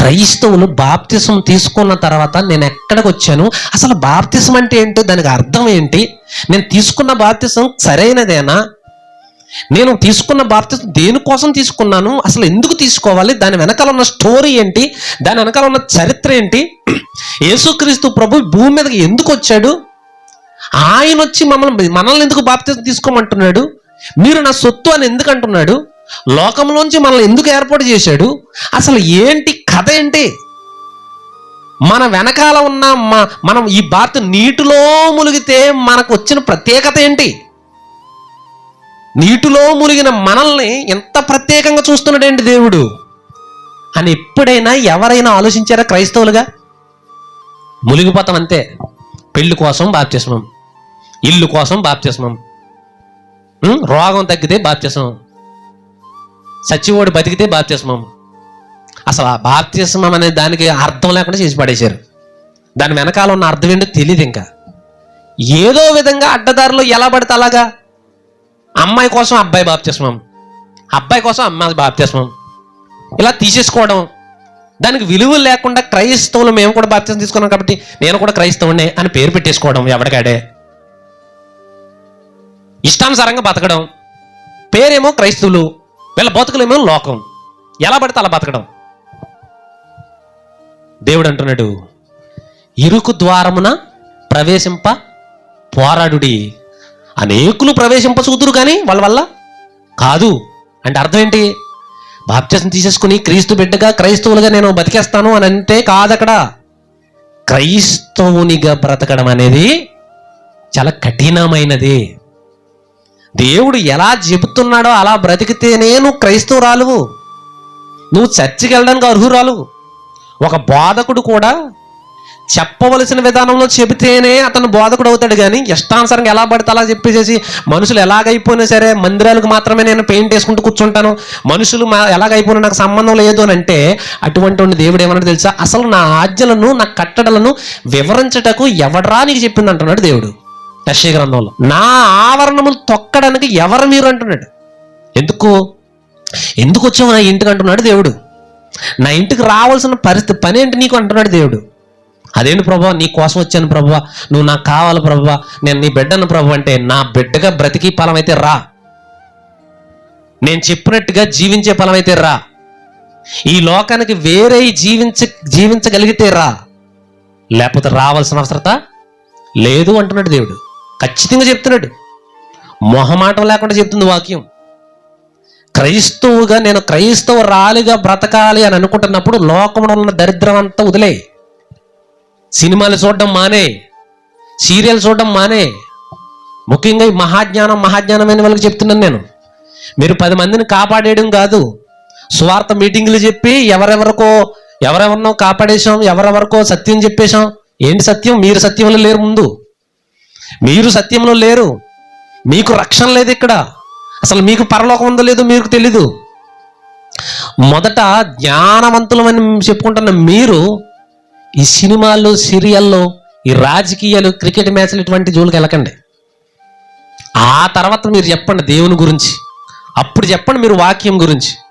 క్రైస్తవులు బాప్తిసం తీసుకున్న తర్వాత నేను ఎక్కడికి వచ్చాను? అసలు బాప్తిసం అంటే ఏంటో దానికి అర్థం ఏంటి? నేను తీసుకున్న బాప్తిసం సరైనదేనా? నేను తీసుకున్న బాప్తిసం దేనికోసం తీసుకున్నాను? అసలు ఎందుకు తీసుకోవాలి? దాని వెనకాల ఉన్న స్టోరీ ఏంటి? దాని వెనకాల ఉన్న చరిత్ర ఏంటి? యేసుక్రీస్తు ప్రభు భూమి మీదకి ఎందుకు వచ్చాడు? ఆయన వచ్చి మమ్మల్ని మనల్ని ఎందుకు బాప్తిసం తీసుకోమంటున్నాడు? మీరు నా సొత్తు అని ఎందుకు అంటున్నాడు? లోకంలోంచి మనల్ని ఎందుకు ఏర్పాటు చేశాడు? అసలు ఏంటి కథ ఏంటి? మన వెనకాల ఉన్న మనం ఈ బాత్ నీటిలో మునిగితే మనకు వచ్చిన ప్రత్యేకత ఏంటి? నీటిలో మునిగిన మనల్ని ఎంత ప్రత్యేకంగా చూస్తున్నాడేంటి దేవుడు? అని ఎప్పుడైనా ఎవరైనా ఆలోచించారా క్రైస్తవులుగా? మునిగిపోతాం అంతే. పెళ్ళి కోసం బాప్తిస్మం. ఇల్లు కోసం బాప్తిస్మం. రోగం తగ్గితే బాప్తిస్మం. సచివోడు బతికితే బాప్తిస్మం. అసలు ఆ బాప్తిస్మం అనే దానికి అర్థం లేకుండా చేసి పడేశారు. దాని వెనకాల ఉన్న అర్థం ఏంటో తెలియదు ఇంకా. ఏదో విధంగా అడ్డదారిలో ఎలా పడితే అలాగా? అమ్మాయి కోసం అబ్బాయి బాప్తిస్మం. అబ్బాయి కోసం అమ్మాయి బాప్తిస్మం. ఇలా తీసేసుకోవడం. దానికి విలువ లేకుండా క్రైస్తవులు మేము కూడా బాప్తిసం తీసుకున్నాం కాబట్టి నేను కూడా క్రైస్తవునే అని పేరు పెట్టేసుకోవడం ఎవడికాడే. ఇష్టానుసారంగా బతకడం. పేరేమో క్రైస్తవులు. వీళ్ళ బతుకులేమో లోకం. ఎలా పడితే అలా బతకడం. దేవుడు అంటున్నాడు ఇరుకు ద్వారమున ప్రవేశింప పోరాడుడి. అనేకులు ప్రవేశింప చూదురు కానీ వాళ్ళ వల్ల కాదు. అంటే అర్థం ఏంటి? బాప్త్యసం తీసేసుకుని క్రీస్తు బిడ్డగా క్రైస్తవులుగా నేను బతికేస్తాను అని అంటే కాదక్కడ క్రైస్తవునిగా బ్రతకడం అనేది చాలా కఠినమైనది. దేవుడు ఎలా చెబుతున్నాడో అలా బ్రతికితేనే నువ్వు క్రైస్తవురాలువు. నువ్వు చర్చికి వెళ్ళడానికి అర్హురాలు. ఒక బోధకుడు కూడా చెప్పవలసిన విధానంలో చెబితేనే అతను బోధకుడు అవుతాడు కానీ ఇష్టానుసారంగా ఎలా పడితే అలా చెప్పేసేసి మనుషులు ఎలాగైపోయినా సరే మందిరాలకు మాత్రమే నేను పెయింట్ వేసుకుంటూ కూర్చుంటాను. మనుషులు మా ఎలాగైపోయినా నాకు సంబంధం లేదు అని అంటే అటువంటి దేవుడు ఏమన్నా తెలుసా? అసలు నా ఆజ్ఞలను నా కట్టడలను వివరించటకు ఎవడరా నీకు చెప్పింది అంటున్నాడు దేవుడు. యశ్య గ్రంథంలో నా ఆవరణములు తొక్కడానికి ఎవరు మీరు అంటున్నాడు? ఎందుకు? ఎందుకు వచ్చావు నా ఇంటికి? అంటున్నాడు దేవుడు. నా ఇంటికి రావాల్సిన పరిస్థితి పని ఏంటి నీకు? అంటున్నాడు దేవుడు. అదేంటి ప్రభా? నీ కోసం వచ్చాను ప్రభా. నువ్వు నాకు కావాలి ప్రభా. నేను నీ బిడ్డను ప్రభు అంటే నా బిడ్డగా బ్రతికి ఫలం అయితే రా. నేను చెప్పినట్టుగా జీవించే ఫలం అయితే రా. ఈ లోకానికి వేరే జీవించ జీవించగలిగితే రా. లేకపోతే రావాల్సిన అవసరత లేదు అంటున్నాడు దేవుడు. ఖచ్చితంగా చెప్తున్నాడు. మొహమాటం లేకుండా చెప్తుంది వాక్యం. క్రైస్తవుగా నేను క్రైస్తవ రాలిగా బ్రతకాలి అని అనుకుంటున్నప్పుడు లోకంలో ఉన్న దరిద్రం అంతా వదిలే. సినిమాలు చూడడం మానే. సీరియల్ చూడడం మానే. ముఖ్యంగా ఈ మహాజ్ఞానం మహాజ్ఞానమైన వాళ్ళకి చెప్తున్నాను నేను. మీరు పది మందిని కాపాడేయడం కాదు. స్వార్థ మీటింగ్లు చెప్పి ఎవరెవరికో ఎవరెవరినో కాపాడేశాం ఎవరెవరికో సత్యం చెప్పేశాం. ఏంటి సత్యం? మీరు సత్యంలో లేరు ముందు. మీరు సత్యంలో లేరు. మీకు రక్షణ లేదు ఇక్కడ. అసలు మీకు పరలోకం ఉందో లేదో మీకు తెలీదు. మొదట జ్ఞానవంతులమని చెప్పుకుంటున్న మీరు ఈ సినిమాల్లో సీరియల్లో ఈ రాజకీయాలు క్రికెట్ మ్యాచ్లు ఇటువంటి జోలికి వెళ్ళకండి. ఆ తర్వాత మీరు చెప్పండి దేవుని గురించి. అప్పుడు చెప్పండి మీరు వాక్యం గురించి.